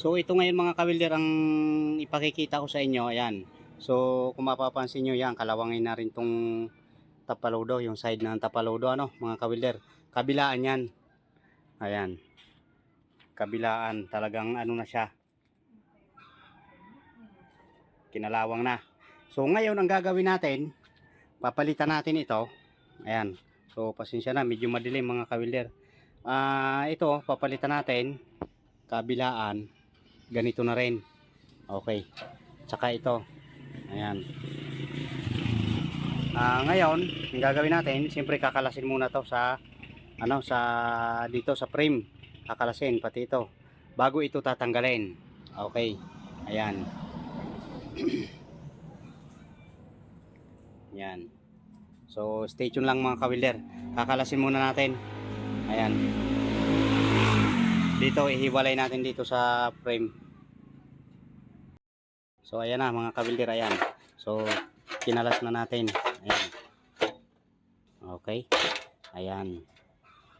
So ito ngayon mga kawilder ang ipakikita ko sa inyo. Ayan. So kung mapapansin nyo yan, kalawangin na rin tong tapalodo, yung side ng tapalodo ano mga kawilder. Kabilaan yan. Ayan. Kabilaan. Talagang ano na siya. Kinalawang na. So ngayon ang gagawin natin, papalitan natin ito. Ayan. So pasensya na, medyo madilim mga kawilder. Ah, ito papalitan natin kabilaan ganito na rin. Okay. Tsaka ito. Ayan. Ah, ngayon, ang gagawin natin, siyempre kakalasin muna to sa ano sa dito sa frame. Kakalasin pati ito bago ito tatanggalin. Okay. Ayan. Yan. So, stay tuned lang mga kawilder. Kakalasin muna natin. Ayan. Dito, ihiwalay natin dito sa frame. So, ayan na mga kabilder, ayan. So, kinalas na natin. Ayan. Okay. Ayan.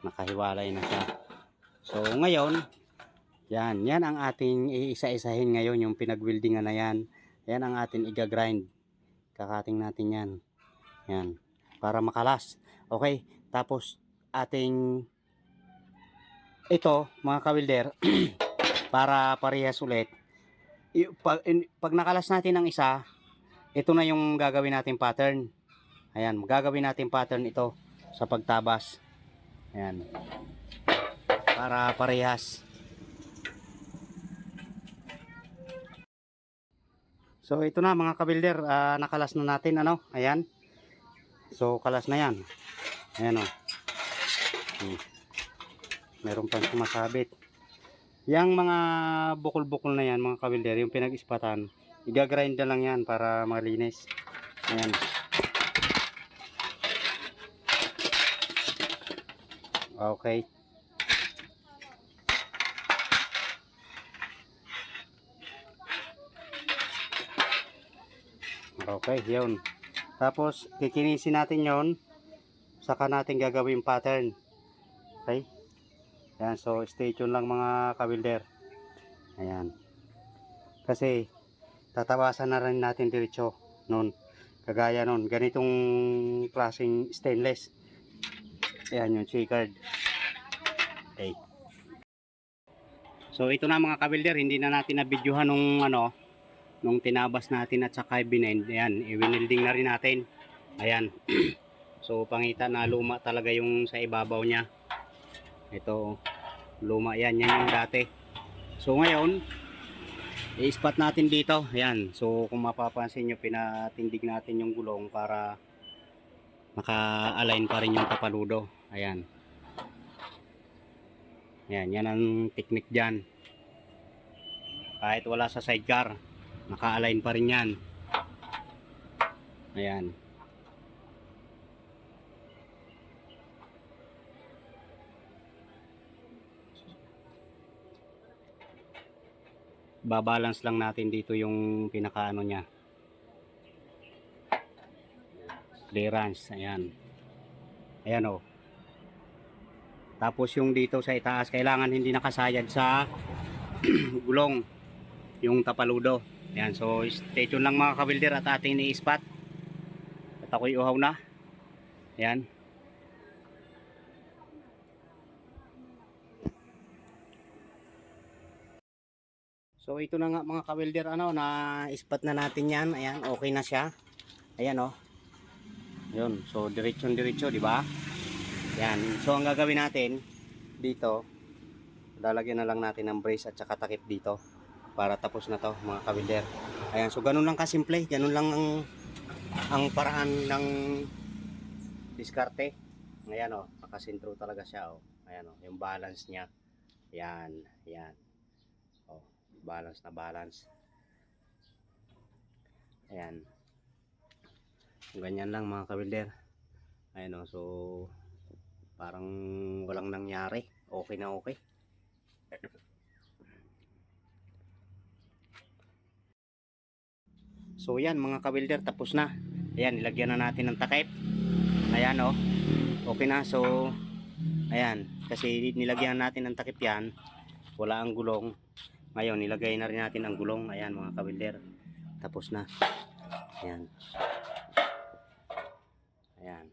Nakahiwalay na siya. So, ngayon, yan. Yan ang ating iisa-isahin ngayon, yung pinag-weldingan na yan. Yan ang ating iga-grind. Kakating natin yan. Yan. Para makalas. Okay. Tapos, ating ito mga kawilder para parehas ulit pag, in- pag nakalas natin ang isa ito na yung gagawin natin pattern. Ayan gagawin natin pattern ito sa pagtabas. Ayan. Para parehas. So ito na mga kabilder ah, nakalas na natin ano? Ayan. So kalas na yan. Ayan o hmm. Meron pang sumasabit. Yang mga bukol-bukol na yan, mga kawilder, yung pinag-ispatan, igagrind na lang yan para malinis. Ayan. Okay. Okay, yun. Tapos, kikinisin natin yon saka natin gagawin pattern. Okay? Ayan, so stay tuned lang mga kabilder. Ayan. Kasi tatawasan na rin natin diretso noon. Kagaya noon, ganitong klaseng stainless. Ayan yung checkered. Okay. So ito na mga kabilder, hindi na natin na-videohan nung ano, nung tinabas natin at saka binend. Ayan, i-welding na rin natin. Ayan. so pangita na luma talaga yung sa ibabaw niya. Ito, luma yan. Yan yung dati. So ngayon, i-spot natin dito. Ayan. So kung mapapansin nyo, pinatindig natin yung gulong para naka-align pa rin yung kapaludo. Ayan. Ayan, yan ang technique dyan. Kahit wala sa sidecar, naka-align pa rin yan. Ayan. Babalance lang natin dito yung pinakaano niya. Clearance ayan. Ayan o tapos yung dito sa itaas kailangan hindi nakasayad sa gulong yung tapaludo. Ayan so stay tuned lang mga kabilder at ating ni-spot. At ako'y uhaw na. Ayan So ito na nga mga kawelder ano na ispat na natin yan. Ayan, okay na siya. Ayan oh. Yun, so diretso diretso, di ba? Yan. So ang gagawin natin dito, lalagyan na lang natin ng brace at saka takip dito para tapos na to mga kawelder. Ayan, so ganun lang kasimple, ganun lang ang ang paraan ng diskarte. Ayan oh, nakasintro talaga siya oh. Ayan oh, yung balance niya. Yan, yan balance na balance. Ayan. Ganyan lang mga kabilder. Ayan o so parang walang nangyari. Okay na okay. So yan mga kabilder tapos na. Ayan nilagyan na natin ng takip. Ayan o okay na so ayan. Kasi nilagyan natin ng takip yan. Wala ang gulong Ngayon, nilagay na rin natin ang gulong. Ayan mga kawilder. Tapos na. Ayan. Ayan.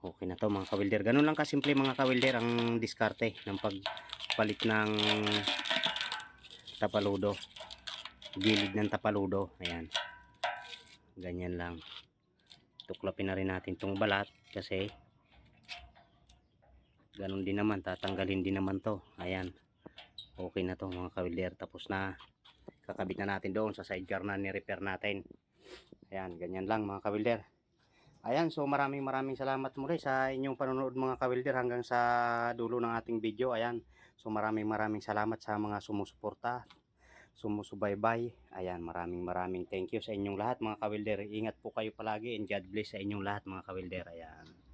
Okay na to mga kawilder. Ganun lang kasimple mga kawilder ang diskarte ng pagpalit ng tapaludo. Gilid ng tapaludo. Ayan. Ganyan lang. Tuklapin na rin natin tong balat kasi ganun din naman. Tatanggalin din naman to. Ayan. Okay na to mga kawilder. Tapos na. Kakabit na natin doon sa sidecar na ni-repair natin. Ayan. Ganyan lang mga kawilder. Ayan, so maraming maraming salamat muli sa inyong panonood mga kawilder hanggang sa dulo ng ating video. Ayan, so maraming maraming salamat sa mga sumusuporta, sumusubaybay. Ayan, maraming maraming thank you sa inyong lahat mga kawilder. Ingat po kayo palagi and God bless sa inyong lahat mga kawilder. Ayan.